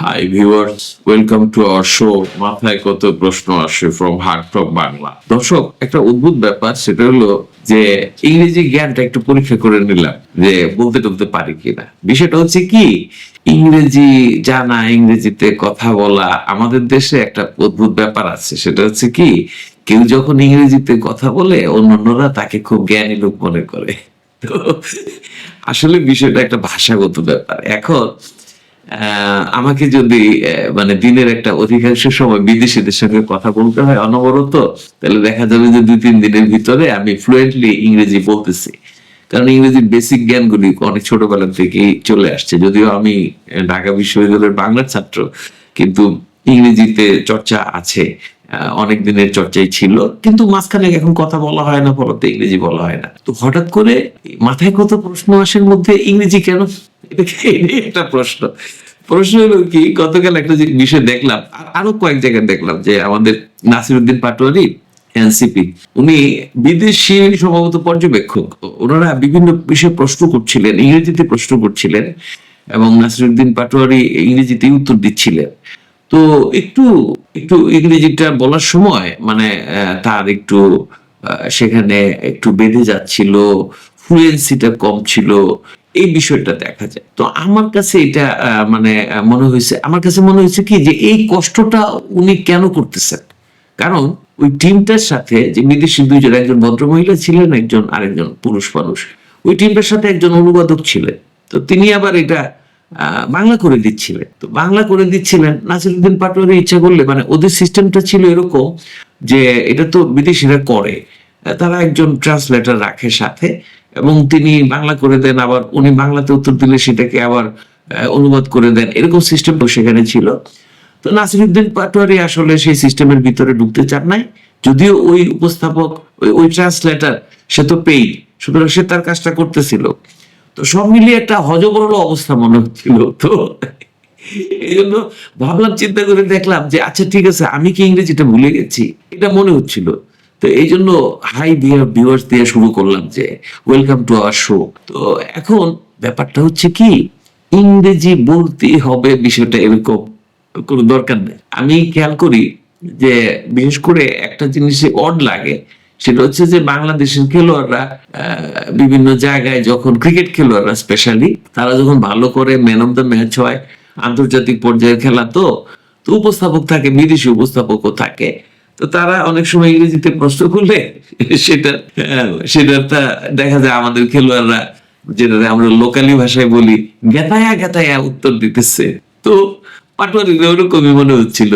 Hi viewers welcome to our show মাথায় কত প্রশ্ন আসে ফ্রম হার্ট ফ্রম বাংলা দর্শক, একটা অদ্ভুত ব্যাপার, সেটা হলো যে ইংরেজি জ্ঞানটা একটু পরীক্ষা করে নিলাম যে বলতে টলতে পারি কিনা। বিষয়টা হচ্ছে কি, ইংরেজি জানা, ইংরেজিতে কথা বলা আমাদের দেশে একটা অদ্ভুত ব্যাপার আছে। সেটা হচ্ছে কি, কেউ যখন ইংরেজিতে কথা বলে, অন্যান্যরা তাকে খুব জ্ঞানী লোক মনে করে। আসলে বিষয়টা একটা ভাষাগত ব্যাপার। এখন আমাকে যদি মানে দিনের একটা অধিকাংশ সময় বিদেশিদের সঙ্গে কথা বলতে হয় অনবরত, তাহলে দেখা যাবে যে দুই, তিন দিনের ভিতরে আমি ফ্লুয়েন্টলি ইংরেজি বলতেছি। কারণ ইংরেজির বেসিক জ্ঞানগুলি অনেক ছোটবেলা থেকেই চলে আসছে। যদিও আমি ঢাকা বিশ্ববিদ্যালয়ের বাংলার ছাত্র, কিন্তু ইংরেজিতে চর্চা আছে অনেক দিনের চর্চাই ছিল, কিন্তু মাঝখানে এখন কথা বলা হয় না, ফলতে ইংরেজি বলা হয় না। তো হঠাৎ করে মাথায় কত প্রশ্ন আসার মধ্যে, ইংরেজি কেন? একটা প্রশ্ন। প্রশ্ন হলো কি, গতকাল একটা বিষয় দেখলাম, আরও কয়েক জায়গায় দেখলাম যে আমাদের নাসিরুদ্দিন পাটোয়ারি, এনসিপি, উনি বিদেশি সম্ভবত পর্যবেক্ষক। ওনারা বিভিন্ন বিষয়ে প্রশ্ন করছিলেন, ইংরেজিতে প্রশ্ন করছিলেন, এবং নাসিরুদ্দিন পাটোয়ারি ইংরেজিতেই উত্তর দিচ্ছিলেন। তো একটু একটু ইংরেজিটা বলার সময় মানে তার একটু সেখানে একটু বেঁধে যাচ্ছিল ফ্লুয়েন্সিটা কম ছিল এই বিষয়টা দেখা যায়। তো আমার কাছে এটা মানে মনে হয়েছে, আমার কাছে মনে হয়েছে কি যে এই কষ্টটা উনি কেন করতেছেন? কারণ ওই টিমটার সাথে যে বিদেশি দুইজন, একজন ভদ্রমহিলা ছিলেন, একজন আরেকজন পুরুষ মানুষ, ওই টিমটার সাথে একজন অনুবাদক ছিলেন। তো তিনি আবার এটা বাংলা করে দিচ্ছিলেন। তো বাংলা করে দিচ্ছিলেন, নাসিরুদ্দিন পাটোয়ারি ইচ্ছা করলে মানে ওদের সিস্টেমটা ছিল এরকম যে এটা তো বিদেশিরা করে। তারা একজন ট্রান্সলেটর রাখে সাথে, এবং তিনি বাংলা করে দেন, আবার উনি বাংলাতে উত্তর দিলে সেটাকে আবার অনুবাদ করে দেন। এরকম সিস্টেম সেখানে ছিল। তো নাসিরুদ্দিন পাটোয়ারি আসলে সেই সিস্টেমের ভিতরে ঢুকতে চান নাই। যদিও ওই উপস্থাপক, ওই ট্রান্সলেটার সে তো পেই সুতরাং সে তার কাজটা করতেছিল। তো সব মিলিয়ে একটা হজবরল অবস্থা মনে হচ্ছিল তো। এই জন্য ভাবলাম, চিন্তা করে দেখলাম যে আচ্ছা ঠিক আছে, আমি কি ইংরেজিটা ভুলে গেছি? এটা মনে হচ্ছিল। তো এই জন্য হাই বিয়ার ভিউয়ার্স দিয়ে শুরু করলাম যে ওয়েলকাম টু আওয়ার শো তো এখন ব্যাপারটা হচ্ছে কি, ইংরেজি বলতে হবে বিষয়টা এরকম কোনো দরকার নেই। আমি খেয়াল করি যে, বিশেষ করে একটা জিনিসে অড লাগে, সেটা হচ্ছে যে বাংলাদেশের খেলোয়াড়রা বিভিন্ন জায়গায় যখন ক্রিকেট খেলোয়াড়রা স্পেশালি তারা যখন ভালো করে ম্যান অফ দ্য ম্যাচ হয়, আন্তর্জাতিক পর্যায়ের খেলা তো তো উপস্থাপক থাকে, বিদেশি উপস্থাপকও থাকে তো তারা অনেক সময় ইংরেজিতে প্রশ্ন করলে সেটা সেটা দেখা যায় আমাদের খেলোয়াড়রা যেটা আমরা লোকালি ভাষায় বলি, গেতায়া গেতায়া উত্তর দিতেছে। তো পাটোয়ারি ওরকমই মনে হচ্ছিল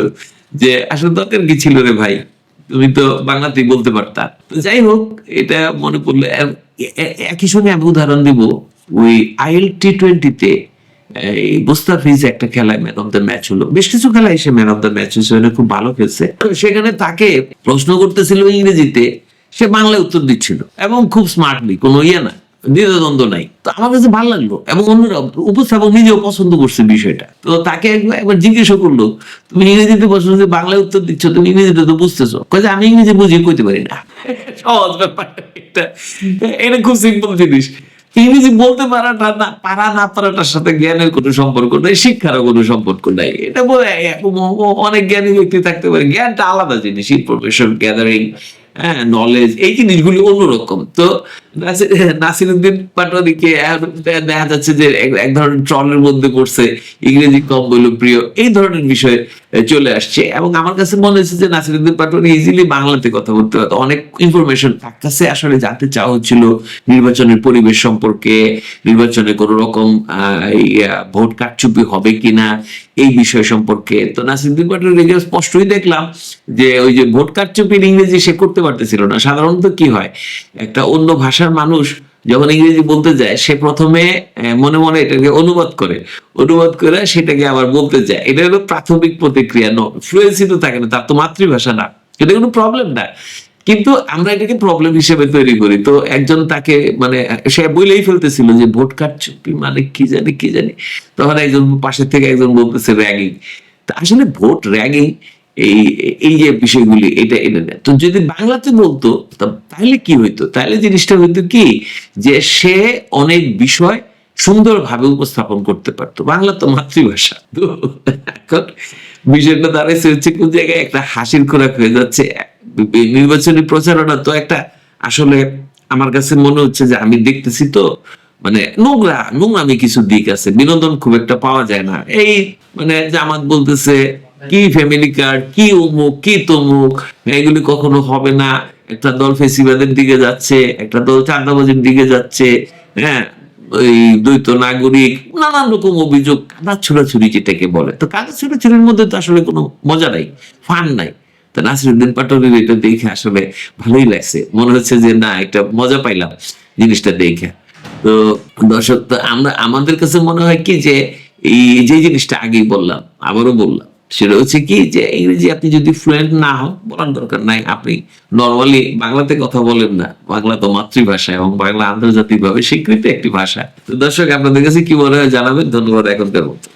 যে, আসলে দরকার কি ছিল রে ভাই? তুমি তো বাংলাতেই বলতে পারতা। তো যাই হোক, এটা মনে পড়ল একই সঙ্গে আমি উদাহরণ দিব, ওই আইএল টি টোয়েন্টিতে এই একটা খেলায় ম্যান অফ দ্য ম্যাচ হলো। বেশ কিছু খেলায় সে ম্যান অফ দ্য ম্যাচ হিসেবে খুব ভালো খেলছে। সেখানে তাকে প্রশ্ন করতেছিল ইংরেজিতে, সে বাংলায় উত্তর দিচ্ছিল এবং খুব স্মার্টলি কোনো ইয়ে না, দ্বিধাদ্বন্দ্ব নাই। তো আমার কাছে ভালো লাগল এবং অন্যরা, উপস্থাপক নিজেও পছন্দ করছে বিষয়টা। তো তাকে একবার জিজ্ঞাসা করল, তুমি ইংরেজিতে প্রশ্ন বাংলায় উত্তর দিচ্ছ, তুমি ইংরেজিতে তো বুঝতেছো। কয়ে আমি ইংরেজি বুঝিয়ে কইতে পারি না। সহজ ব্যাপার এটা। এটা খুব সিম্পল জিনিস। ইংরেজি বলতে পারাটা না পারা না পারাটার সাথে জ্ঞানের কোনো সম্পর্ক নেই, শিক্ষারও কোনো সম্পর্ক নাই। এটা বলে অনেক জ্ঞানী ব্যক্তি থাকতে পারে। জ্ঞানটা আলাদা জিনিস ইনফরমেশন গ্যাদারিং হ্যাঁ নলেজ এই জিনিসগুলি অন্যরকম। তো নাসির পাটোয়ারিকে দেখা যাচ্ছে যে এক- ধরনের ট্রলের মধ্যে ইংরেজি কম বলে প্রিয় এই ধরনের বিষয় চলে আসছে। এবং আমার কাছে মনে যে পাটোয়ারি ইজিলি বাংলাতে কথা বলতে পারতো। অনেক ইনফরমেশন তার কাছে আসলে জানতে চাওয়া হচ্ছিল নির্বাচনের পরিবেশ সম্পর্কে, নির্বাচনে কোন রকম ভোট কারচুপি হবে কিনা এই বিষয় সম্পর্কে। তো নাসিরুদ্দিন পাটোয়ারি স্পষ্টই দেখলাম যে ওই যে ভোট কারচুপির ইংরেজি সে করতে পারতেছিল না। সাধারণত কি হয়? একটা অন্য ভাষার মানুষ যখন ইংরেজি বলতে যায়, সে প্রথমে মনে মনে এটাকে অনুবাদ করে। অনুবাদ করে সেটাকে আবার বলতে যায়। এটা হলো প্রাথমিক প্রতিক্রিয়া। ফ্লুয়েন্সি তো থাকে না, তার তো মাতৃভাষা না। এটা কোনো প্রবলেম না। কিন্তু আমরা এটাকে প্রবলেম হিসেবে তৈরি করি। তো একজন তাকে মানে সে বলেই ফেলতেছিল যে, ভোট কারচুপি মানে কি জানি কি জানি? তখন একজন পাশের থেকে একজন বলতেছে, র্যাগিং। আসলে ভোট র্যাগিং এই এই যে বিষয়গুলি, এটা এটা না। তো যদি বাংলাতে বলতো তাহলে কি হইতো? তাহলে জিনিসটা হইতো কি? যে সে অনেক বিষয় সুন্দরভাবে উপস্থাপন করতে পারতো। বাংলা তো মাতৃভাষা। তো এখন বিষয়টা দাঁড়াইছে হচ্ছে কোন জায়গায় একটা হাসির খোরাক হয়ে যাচ্ছে। নির্বাচনী প্রচারণা তো একটা আসলে আমার কাছে মনে হচ্ছে যে আমি দেখতেছি তো মানে নোংরা, নোংরামি কিছু দিক আছে। বিনোদন খুব একটা পাওয়া যায় না। এই মানে জামাত বলতেছে কি ফ্যামিলি কার্ড কি অমুক, কি তমুক, এগুলি কখনো হবে না। একটা দল ফেসিবাদের দিকে যাচ্ছে, একটা দল চাঁদাবাজির দিকে যাচ্ছে হ্যাঁ? ওই দ্বৈত নাগরিক, নানান রকম অভিযোগ কাদা ছোড়াছুরি যেটাকে বলে। তো কাদা ছোড়াছুরির মধ্যে তো আসলে কোনো মজা নাই, ফান নাই। তো নাসিরুদ্দিন এটা দেখে আসলে ভালোই লাগছে। মনে হচ্ছে যে, না, একটা মজা পাইলাম জিনিসটা দেখে। তো দর্শক, তো আমরা, আমাদের কাছে মনে হয় কি যে, এই যে জিনিসটা আগেই বললাম, আবারও বললাম সেটা হচ্ছে কি যে ইংরেজি আপনি যদি ফ্লুয়েন্ট না হন, বলার দরকার নাই। আপনি নর্মালি বাংলাতে কথা বলেন না। বাংলা তো মাতৃভাষা এবং বাংলা আন্তর্জাতিক ভাবে স্বীকৃত একটি ভাষা। তো দর্শক, আপনাদের কাছে কি মনে হয় জানাবেন? ধন্যবাদ, এখনকার মতো।